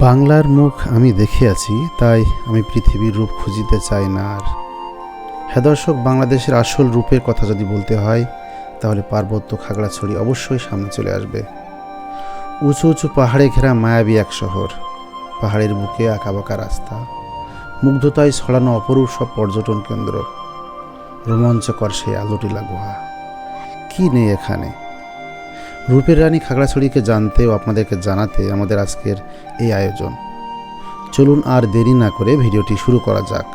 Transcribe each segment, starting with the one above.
বাংলার মুখ আমি দেখিয়াছি, তাই আমি পৃথিবীর রূপ খুঁজিতে চাই না আর। হ্যাঁ দর্শক, বাংলাদেশের আসল রূপের কথা যদি বলতে হয়, তাহলে পার্বত্য খাগড়াছড়ি অবশ্যই সামনে চলে আসবে। উঁচু উঁচু পাহাড়ে ঘেরা মায়াবী এক শহর। পাহাড়ের বুকে আঁকাবাঁকা রাস্তা। মুগ্ধতায় ছড়ানো অপরূপ সব পর্যটন কেন্দ্র। রোমাঞ্চকর সেই আলোটিলা গুহা। কী নেই এখানে? রূপের রানী খাগড়াছড়িকে জানতে ও আপনাদেরকে জানাতে আমাদের আজকের এই আয়োজন। চলুন আর দেরি না করে ভিডিওটি শুরু করা যাক।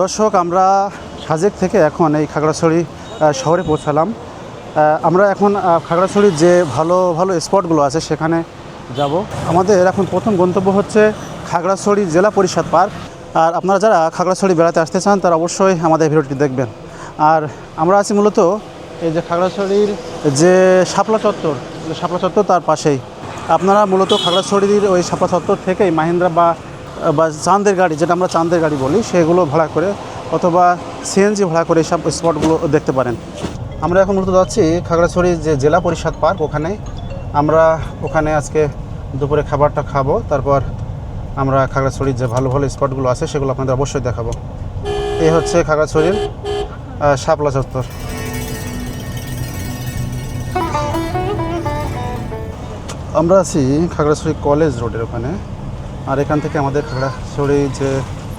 দর্শক, আমরা সাজেক থেকে এখন এই খাগড়াছড়ি শহরে পৌঁছালাম। আমরা এখন খাগড়াছড়ির যে ভালো ভালো স্পটগুলো আছে সেখানে যাব। আমাদের এখন প্রথম গন্তব্য হচ্ছে খাগড়াছড়ি জেলা পরিষদ পার্ক। আর আপনারা যারা খাগড়াছড়ি বেড়াতে আসতে চান, তারা অবশ্যই আমাদের ভিডিওটি দেখবেন। আর আমরা আছি মূলত এই যে খাগড়াছড়ির যে শাপলা চত্বর শাপলা চত্বর তার পাশেই। আপনারা মূলত খাগড়াছড়ির ওই শাপলা চত্বর থেকেই মাহিন্দ্রা বা বা চাঁদের গাড়ি, যেটা আমরা চাঁদের গাড়ি বলি, সেগুলো ভাড়া করে অথবা সিএনজি ভাড়া করে এইসব স্পটগুলো দেখতে পারেন। আমরা এখন মূলত যাচ্ছি খাগড়াছড়ি যে জেলা পরিষদ পার্ক, ওখানে আমরা ওখানে আজকে দুপুরে খাবারটা খাব, তারপর আমরা খাগড়াছড়ির যে ভালো ভালো স্পটগুলো আছে সেগুলো আপনাদের অবশ্যই দেখাবো। এই হচ্ছে খাগড়াছড়ির শাপলা চত্বর। আমরা আছি খাগড়াছড়ি কলেজ রোডের ওখানে, আর এখান থেকে আমাদের খাগড়াছড়ি যে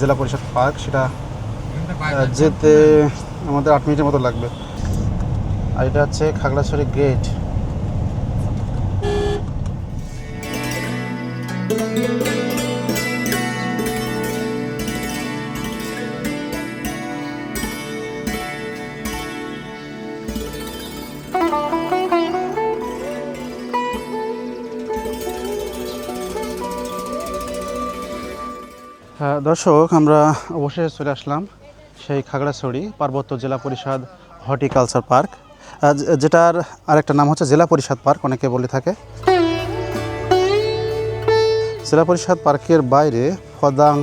জেলা পরিষদ পার্ক, সেটা যেতে আমাদের আট মিনিটের মতো লাগবে। আর এটা হচ্ছে খাগড়াছড়ি গেট হ্যাঁ দর্শক, আমরা অবশ্যই চলে আসলাম সেই খাগড়াছড়ি পার্বত্য জেলা পরিষদ হর্টিকালচার পার্ক। যেটার আরেকটা নাম হচ্ছে জেলা পরিষদ পার্ক, অনেকে বলে থাকে। জেলা পরিষদ পার্কের বাইরে ফদাং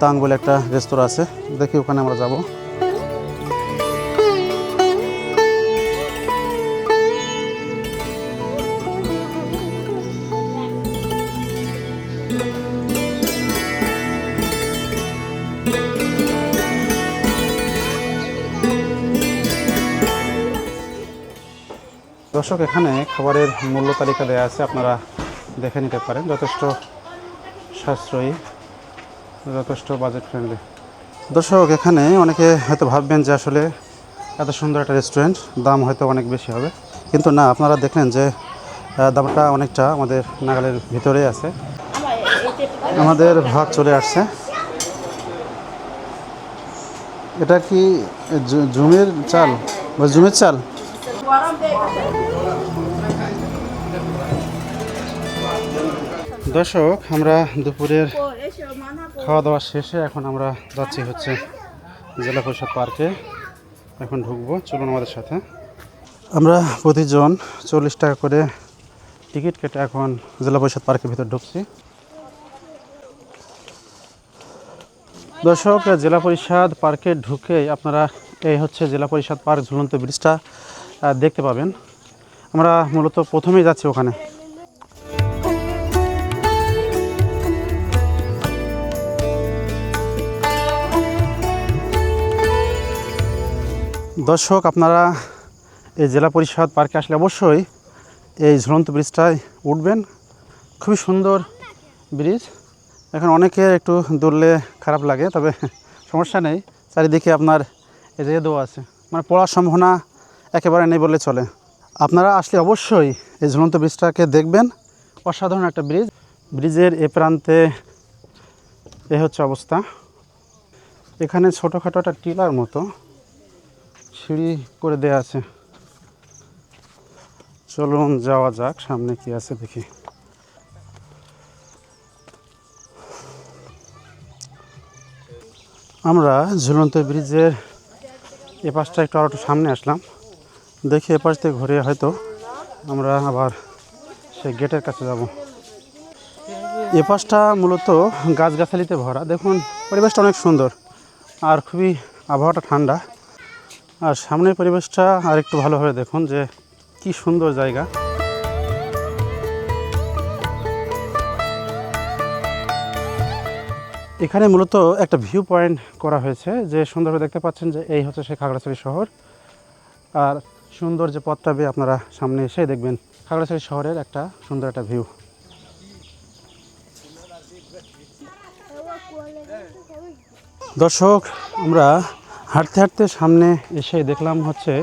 তাং বলে একটা রেস্তোরাঁ আছে। দেখি ওখানে আমরা যাব। দর্শক, এখানে খাবারের মূল্য তালিকা দেওয়া আছে, আপনারা দেখে নিতে পারেন। যথেষ্ট সাশ্রয়ী, যথেষ্ট বাজেট ফ্রেন্ডলি দর্শক, এখানে অনেকে হয়তো ভাববেন যে আসলে এত সুন্দর একটা রেস্টুরেন্ট দাম হয়তো অনেক বেশি হবে। কিন্তু না, আপনারা দেখলেন যে দামটা অনেকটা আমাদের নাগালের ভিতরে আছে। আমাদের ভাত চলে আসছে। এটা কি জুমের চাল? বা জুমের চাল? দর্শক আমরা দুপুরের খাওয়া দাওয়া শেষে এখন আমরা যাচ্ছি হচ্ছে জেলা পরিষদ পার্কে। এখন ঢুকবো চলুন আমাদের সাথে। আমরা প্রতিজন চল্লিশ টাকা করে টিকিট কেটে এখন জেলা পরিষদ পার্কের ভিতর ঢুকছি। দর্শক জেলা পরিষদ পার্কে ঢুকেই আপনারা এই হচ্ছে জেলা পরিষদ পার্ক ঝুলন্ত ব্রিজটা দেখতে পাবেন। আমরা মূলত প্রথমেই যাচ্ছি ওখানে। দর্শক, আপনারা এই জেলা পরিষদ পার্কে আসলে অবশ্যই এই ঝুলন্ত ব্রিজটায় উঠবেন। খুবই সুন্দর ব্রিজ। এখন অনেকে একটু দৌড়লে খারাপ লাগে, তবে সমস্যা নেই। চারিদিকে আপনার রেয়ে দেওয়া আছে। মানে পড়ার সম্ভাবনা একেবারে নেই বললে চলে। আপনারা আসলে অবশ্যই এই ঝুলন্ত ব্রিজটাকে দেখবেন। অসাধারণ একটা ব্রিজ। ব্রিজের এ প্রান্তে এ হচ্ছে অবস্থা। এখানে ছোটোখাটো একটা টিলার মতো সিঁড়ি করে দেয়া আছে। চলুন যাওয়া যাক, সামনে কি আছে দেখি। আমরা ঝুলন্ত ব্রিজের এ পাশটা একটু আর সামনে আসলাম। দেখি এ পাশ থেকে ঘুরে হয়তো আমরা আবার সেই গেটের কাছে যাব। এ পাশটা মূলত গাছগাছালিতে ভরা। দেখুন, পরিবেশটা অনেক সুন্দর আর খুবই আবহাওয়াটা ঠান্ডা। আর সামনের পরিবেশটা আর একটু ভালোভাবে দেখুন যে কি সুন্দর জায়গা। এখানে মূলত একটা ভিউ পয়েন্ট করা হয়েছে যে সুন্দরভাবে দেখতে পাচ্ছেন যে এই হচ্ছে সেই খাগড়াছড়ি শহর। আর সুন্দর যে পথটা বেয়ে আপনারা সামনে এসে দেখবেন। খাগড়াছড়ি শহরের একটা সুন্দর একটা ভিউ দর্শক, আমরা হাঁটতে হাঁটতে সামনে এসে দেখলাম হচ্ছে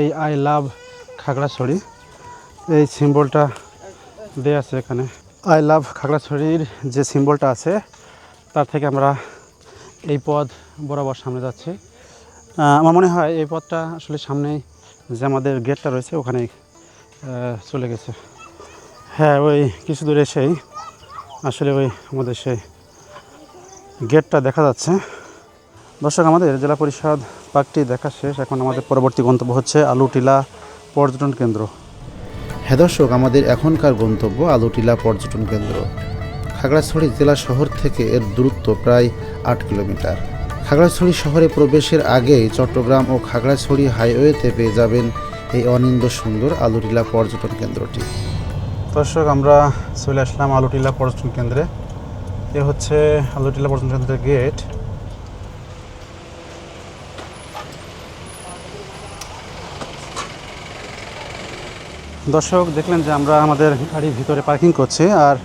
এই আই লাভ খাগড়াছড়ি। এই সিম্বলটা দেয়া আছে এখানে। আই লাভ খাগড়াছড়ির যে সিম্বলটা আছে, তার থেকে আমরা এই পথ বরাবর সামনে যাচ্ছি। আমার মনে হয় এই পথটা আসলে সামনেই যে আমাদের গেটটা রয়েছে ওখানে চলে গেছে। হ্যাঁ ওই কিছু দূরে এসেই আসলে ওই আমাদের সেই গেটটা দেখা যাচ্ছে। দর্শক, আমাদের জেলা পরিষদ পার্কটি দেখা শেষ। এখন আমাদের পরবর্তী গন্তব্য হচ্ছে আলুটিলা পর্যটন কেন্দ্র। হ্যাঁ দর্শক, আমাদের এখনকার গন্তব্য আলুটিলা পর্যটন কেন্দ্র। খাগড়াছড়ি জেলা শহর থেকে এর দূরত্ব প্রায় আট কিলোমিটার। খাগড়াছড়ি শহরে প্রবেশের আগেই চট্টগ্রাম ও খাগড়াছড়ি হাইওয়েতে পেয়ে যাবেন এই অনিন্দ সুন্দর আলুটিলা পর্যটন কেন্দ্রটি। দর্শক, আমরা চলে আসলাম আলুটিলা পর্যটন কেন্দ্রে। এ হচ্ছে আলুটিলা পর্যটন কেন্দ্রের গেট। দর্শক, দেখলেন যে আমরা আমাদের গাড়ির ভিতরে পার্কিং করছি আর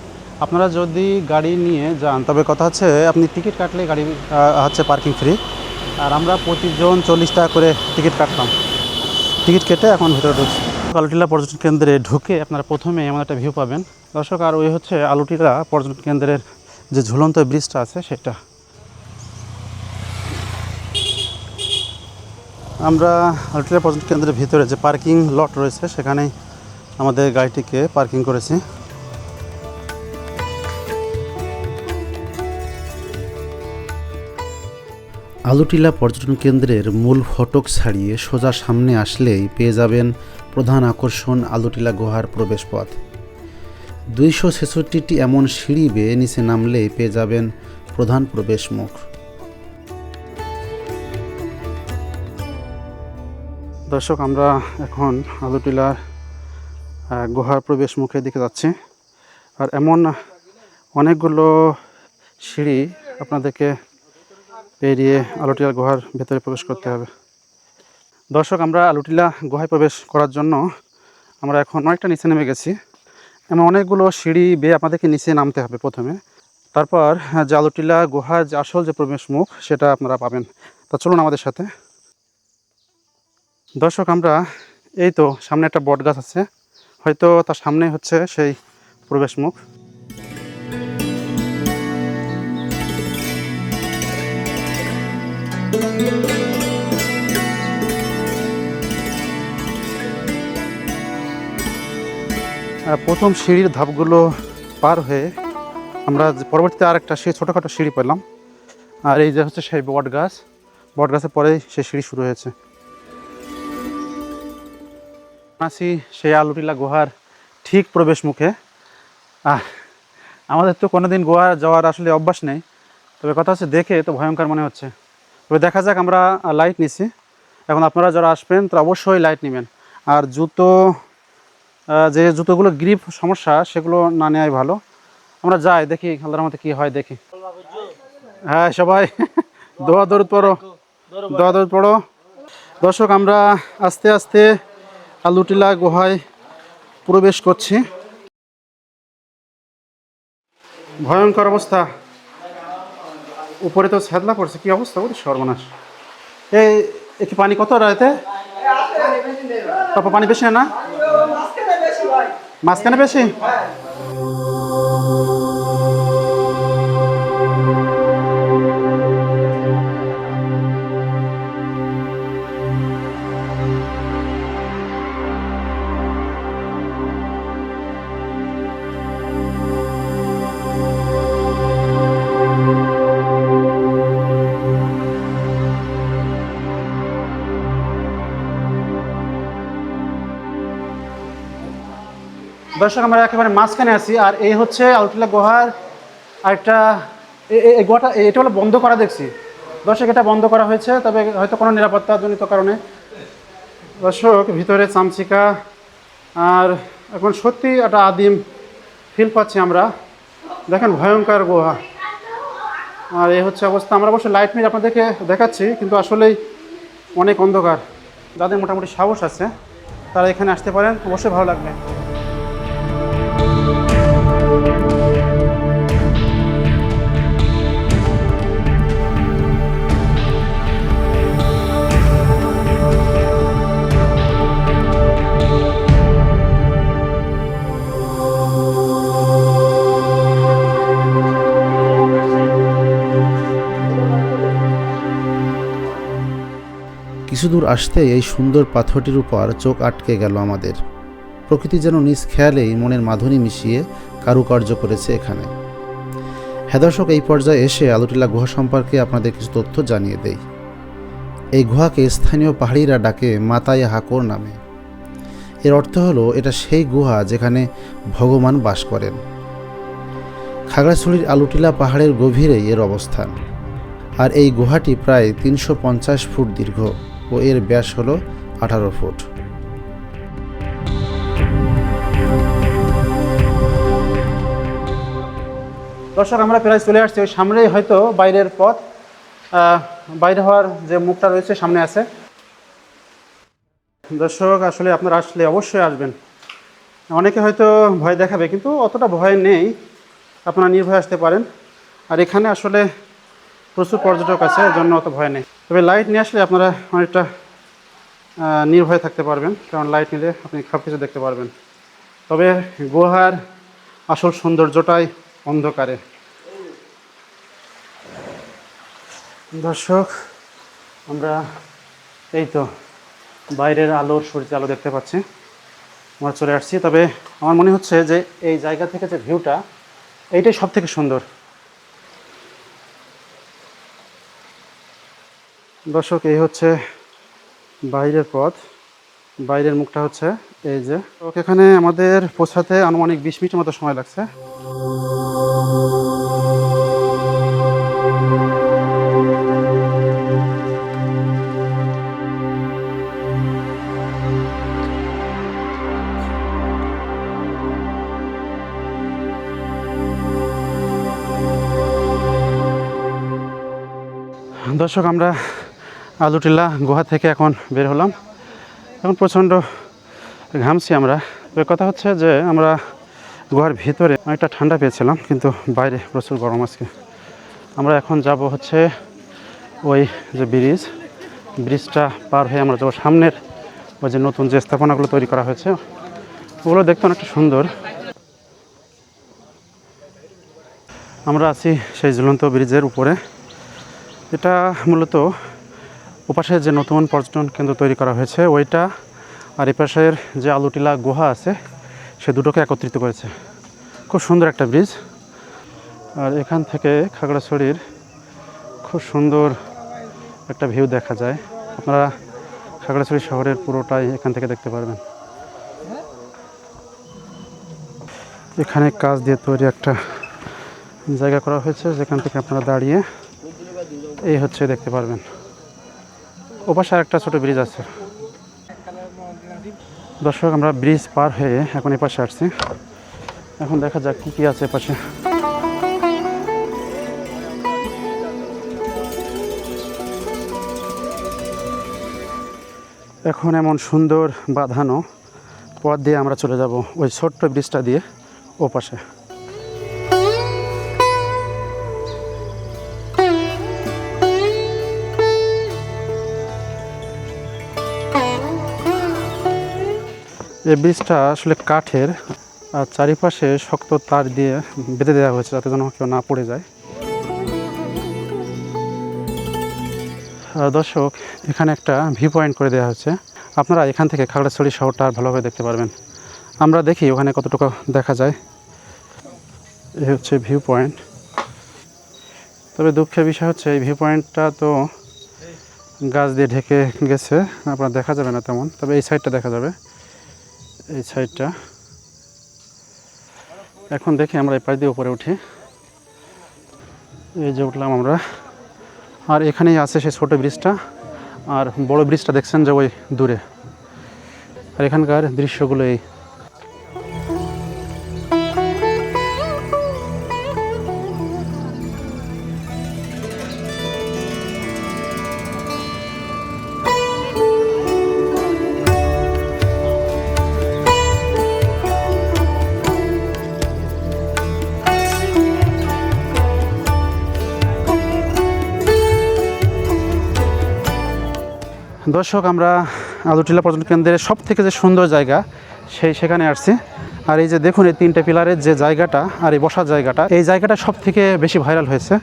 আপনারা যদি গাড়ি নিয়ে যান, তবে কথা হচ্ছে আপনি টিকিট কাটলে গাড়ি হচ্ছে পার্কিং ফ্রি। আর আমরা প্রতিজন চল্লিশ টাকা করে টিকিট কাটতাম। টিকিট কেটে এখন ভিতরে ঢুকছি। আলুটিলা পর্যটন কেন্দ্রে ঢুকে আপনারা প্রথমে এমন একটা ভিউ পাবেন। দর্শক, আর ওই হচ্ছে আলুটিলা পর্যটন কেন্দ্রের যে ঝুলন্ত ব্রিজটা আছে, সেটা। আমরা আলুটিলা পর্যটন কেন্দ্রের ভিতরে যে পার্কিং লট রয়েছে, সেখানেই আমাদের গাড়িটিকে পার্কিং করেছি। আলুটিলা পর্যটন কেন্দ্রের মূল ফটক ছাড়িয়ে সোজা সামনে আসলেই পেয়ে যাবেন প্রধান আকর্ষণ আলুটিলা গুহার প্রবেশপথ। দুইশো ছেষট্টিটি এমন সিঁড়ি বেয়ে নিচে নামলেই পেয়ে যাবেন প্রধান প্রবেশ মুখ দর্শক, আমরা এখন আলুটিলার গুহার প্রবেশ মুখের দিকে যাচ্ছি। আর এমন অনেকগুলো সিঁড়ি আপনাদেরকে পেরিয়ে আলুটিলা গুহার ভেতরে প্রবেশ করতে হবে। দর্শক, আমরা আলুটিলা গুহায় প্রবেশ করার জন্য আমরা এখন অনেকটা নিচে নেমে গেছি। এমন অনেকগুলো সিঁড়ি বেয়ে আপনাদেরকে নিচে নামতে হবে প্রথমে। তারপর যে আলুটিলা গুহার যে আসল যে প্রবেশ মুখ, সেটা আপনারা পাবেন। তা চলুন আমাদের সাথে। দর্শক, আমরা এই তো সামনে একটা বট গাছ আছে। হয়তো তার সামনে হচ্ছে সেই প্রবেশ মুখ। প্রথম সিঁড়ির ধাপগুলো পার হয়ে আমরা পরবর্তীতে আরেকটা সেই ছোটোখাটো সিঁড়ি পেলাম। আর এই যে হচ্ছে সেই বট গাছ, বট গাছের পরেই সেই সিঁড়ি শুরু হয়েছে। আছি সেই আলুটিলা গুহার ঠিক প্রবেশ মুখে। আহ, আমাদের তো কোনোদিন গোয়া যাওয়ার আসলে অভ্যাস নেই। তবে কথা হচ্ছে দেখে তো ভয়ঙ্কর মনে হচ্ছে। তবে দেখা যাক আমরা লাইট নিছি। এখন আপনারা যারা আসবেন তো অবশ্যই লাইট নেবেন। আর জুতো যে জুতোগুলো গ্রিপ সমস্যা, সেগুলো না নেওয়াই ভালো। আমরা যাই, দেখি আল্লাহর মতো কী হয়, দেখি। হ্যাঁ সবাই, দোয়া দৌড় পড়ো, দোয়া দৌড় পড়ো। দর্শক, আমরা আস্তে আস্তে আলুটিলা গুহায় প্রবেশ করছি। ভয়ঙ্কর অবস্থা। উপরে তো ছ্যাদলা পড়ছে, কি অবস্থা বলি সর্বনাশ। এই, এ কি পানি কত রাতে? পানি বেশি না? মাঝখানে বেশি? দর্শক, আমরা একেবারে মাঝখানে আছি, আর এই হচ্ছে আলটিলা গুহার আরেকটা এই গোয়াটা এটা হলো বন্ধ করা দেখছি। দর্শক, এটা বন্ধ করা হয়েছে, তবে হয়তো কোনো নিরাপত্তাজনিত কারণে। দর্শক, ভিতরে চামচিকা, আর এখন সত্যি একটা আদিম ফিল পাচ্ছি আমরা। দেখেন ভয়ঙ্কর গুহা। আর এই হচ্ছে অবস্থা। আমরা অবশ্য লাইট মিট আপনাদেরকে দেখাচ্ছি, কিন্তু আসলেই অনেক অন্ধকার। যাদের মোটামুটি সাহস আছে, তারা এখানে আসতে পারেন, অবশ্যই ভালো লাগবে। কিছু দূর আসতে এই সুন্দর পাথরটির উপর চোখ আটকে গেল আমাদের। প্রকৃতি যেন নিজ খেয়ালেই মনের মাধুরী মিশিয়ে কারুকার্য করেছে এখানে। হ্যাঁ এই পর্যায়ে এসে আলুটিলা গুহা সম্পর্কে আপনাদের কিছু তথ্য জানিয়ে দেই। এই গুহাকে স্থানীয় পাহাড়িরা ডাকে মাতায়া হাকর নামে। এর অর্থ হলো, এটা সেই গুহা যেখানে ভগবান বাস করেন। খাগড়াছড়ির আলুটিলা পাহাড়ের গভীরেই এর অবস্থান। আর এই গুহাটি প্রায় তিনশো পঞ্চাশ ফুট দীর্ঘ। ও এর ব্যাস হলো আঠারো ফুট। দর্শক, আমরা প্রায় চলে আসছি ওই সামনেই, হয়তো বাইরের পথ। বাইরে হওয়ার যে মুখটা রয়েছে, সামনে আছে। দর্শক, আসলে আপনারা আসলে অবশ্যই আসবেন। অনেকে হয়তো ভয় দেখাবে, কিন্তু অতটা ভয় নেই। আপনারা নির্ভয় আসতে পারেন। আর এখানে আসলে প্রচুর পর্যটক আছে, এর জন্য অত ভয় নেই। তবে লাইট নিয়ে আসলে আপনারা অনেকটা নির্ভয়ে থাকতে পারবেন, কারণ লাইট নিলে আপনি সব কিছু দেখতে পারবেন। তবে গুহার আসল সৌন্দর্যটাই অন্ধকারে। দর্শক, আমরা এই তো বাইরের আলোর সূর্যের আলো দেখতে পাচ্ছি, আমরা চলে আসছি। তবে আমার মনে হচ্ছে যে এই জায়গা থেকে যে ভিউটা এইটাই সব থেকে সুন্দর। দর্শক, এই হচ্ছে বাইরের পথ। বাইরের মুখটা হচ্ছে এই যে। এখানে আমাদের পৌঁছাতে আনুমানিক বিশ মিনিটের মতো সময় লাগছে। দর্শক, আমরা আলুটিলা গুহা থেকে এখন বের হলাম। এখন প্রচণ্ড ঘামছি আমরা। কথা হচ্ছে যে আমরা গুহার ভিতরে অনেকটা ঠান্ডা পেয়েছিলাম, কিন্তু বাইরে প্রচুর গরম আজকে। আমরা এখন যাব হচ্ছে ওই যে ব্রিজ। ব্রিজটা পার হয়ে আমরা যাব সামনের ওই যে নতুন যে স্থাপনাগুলো তৈরি করা হয়েছে, ওগুলো দেখতে অনেকটা সুন্দর। আমরা আছি সেই ঝুলন্ত ব্রিজের উপরে। এটা মূলত ওপাশে যে নতুন পর্যটন কেন্দ্র তৈরি করা হয়েছে, ওইটা আর এপাশের যে আলুটিলা গুহা আছে, সে দুটোকে একত্রিত করেছে। খুব সুন্দর একটা ব্রিজ। আর এখান থেকে খাগড়াছড়ির খুব সুন্দর একটা ভিউ দেখা যায়। আপনারা খাগড়াছড়ি শহরের পুরোটাই এখান থেকে দেখতে পারবেন। এখানে কাজ দিয়ে তৈরি একটা জায়গা করা হয়েছে, যেখান থেকে আপনারা দাঁড়িয়ে এই হচ্ছে দেখতে পারবেন। ওপাশে একটা ছোট ব্রিজ আছে। দর্শক, আমরা ব্রিজ পার হয়ে এখন এপাশে আসছি। এখন দেখা যাক কি কি আছে এপাশে। এখন এমন সুন্দর বাঁধানো পথ দিয়ে আমরা চলে যাব ওই ছোট্ট ব্রিজটা দিয়ে ও এই ব্রিজটা আসলে কাঠের, আর চারিপাশে শক্ত তার দিয়ে বেঁধে দেওয়া হয়েছে যাতে যেন কেউ না পড়ে যায়। দর্শক, এখানে একটা ভিউ পয়েন্ট করে দেওয়া হচ্ছে আপনারা এখান থেকে খাগড়াছড়ি শহরটা আর ভালোভাবে দেখতে পারবেন। আমরা দেখি ওখানে কতটুকু দেখা যায়। এ হচ্ছে ভিউ পয়েন্ট তবে দুঃখের বিষয় হচ্ছে, এই ভিউ পয়েন্টটা তো গাছ দিয়ে ঢেকে গেছে। আপনার দেখা যাবে না তেমন, তবে এই সাইডটা দেখা যাবে। এই সাইডটা। এখন দেখি আমরা এই পাশ দিয়ে উপরে উঠি। এই যে উঠলাম আমরা। আর এখানেই আছে সেই ছোটো ব্রিজটা। আর বড় ব্রিজটা দেখছেন যে ওই দূরে। আর এখানকার দৃশ্যগুলো এই দর্শক, আমরা আলুটিলা পর্যটন কেন্দ্রের সব থেকে যে সুন্দর জায়গা, সেই সেখানে আসছি। আর এই যে দেখুন, এই তিনটে পিলারের যে জায়গাটা আর এই বসার জায়গাটা, এই জায়গাটা সব থেকে বেশি ভাইরাল হয়েছে।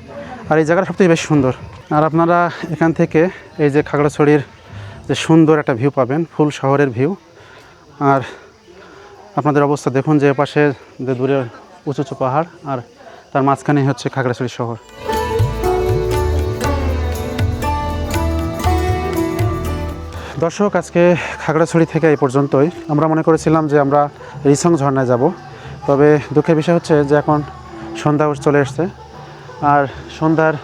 আর এই জায়গাটা সব বেশি সুন্দর। আর আপনারা এখান থেকে এই যে খাগড়াছড়ির যে সুন্দর একটা ভিউ পাবেন, ফুল শহরের ভিউ আর আপনাদের অবস্থা দেখুন, যে পাশে যে দূরে উঁচু উঁচু পাহাড়, আর তার মাঝখানে হচ্ছে খাগড়াছড়ি শহর। দর্শক, আজকে খাগড়াছড়ি থেকে এই পর্যন্তই। আমরা মনে করেছিলাম যে আমরা রিসং ঝর্ণায় যাব, তবে দুঃখের বিষয় হচ্ছে যে এখন সন্ধ্যা চলে এসছে। আর সন্ধ্যার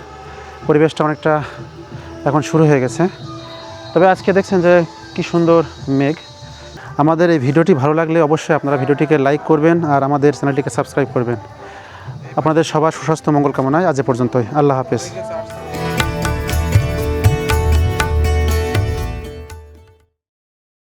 পরিবেশটা অনেকটা এখন শুরু হয়ে গেছে। তবে আজকে দেখছেন যে কি সুন্দর মেঘ। আমাদের এই ভিডিওটি ভালো লাগলে অবশ্যই আপনারা ভিডিওটিকে লাইক করবেন আর আমাদের চ্যানেলটিকে সাবস্ক্রাইব করবেন। আপনাদের সবার সুস্বাস্থ্য, মঙ্গল কামনায় আজ পর্যন্তই। আল্লাহ হাফেজ।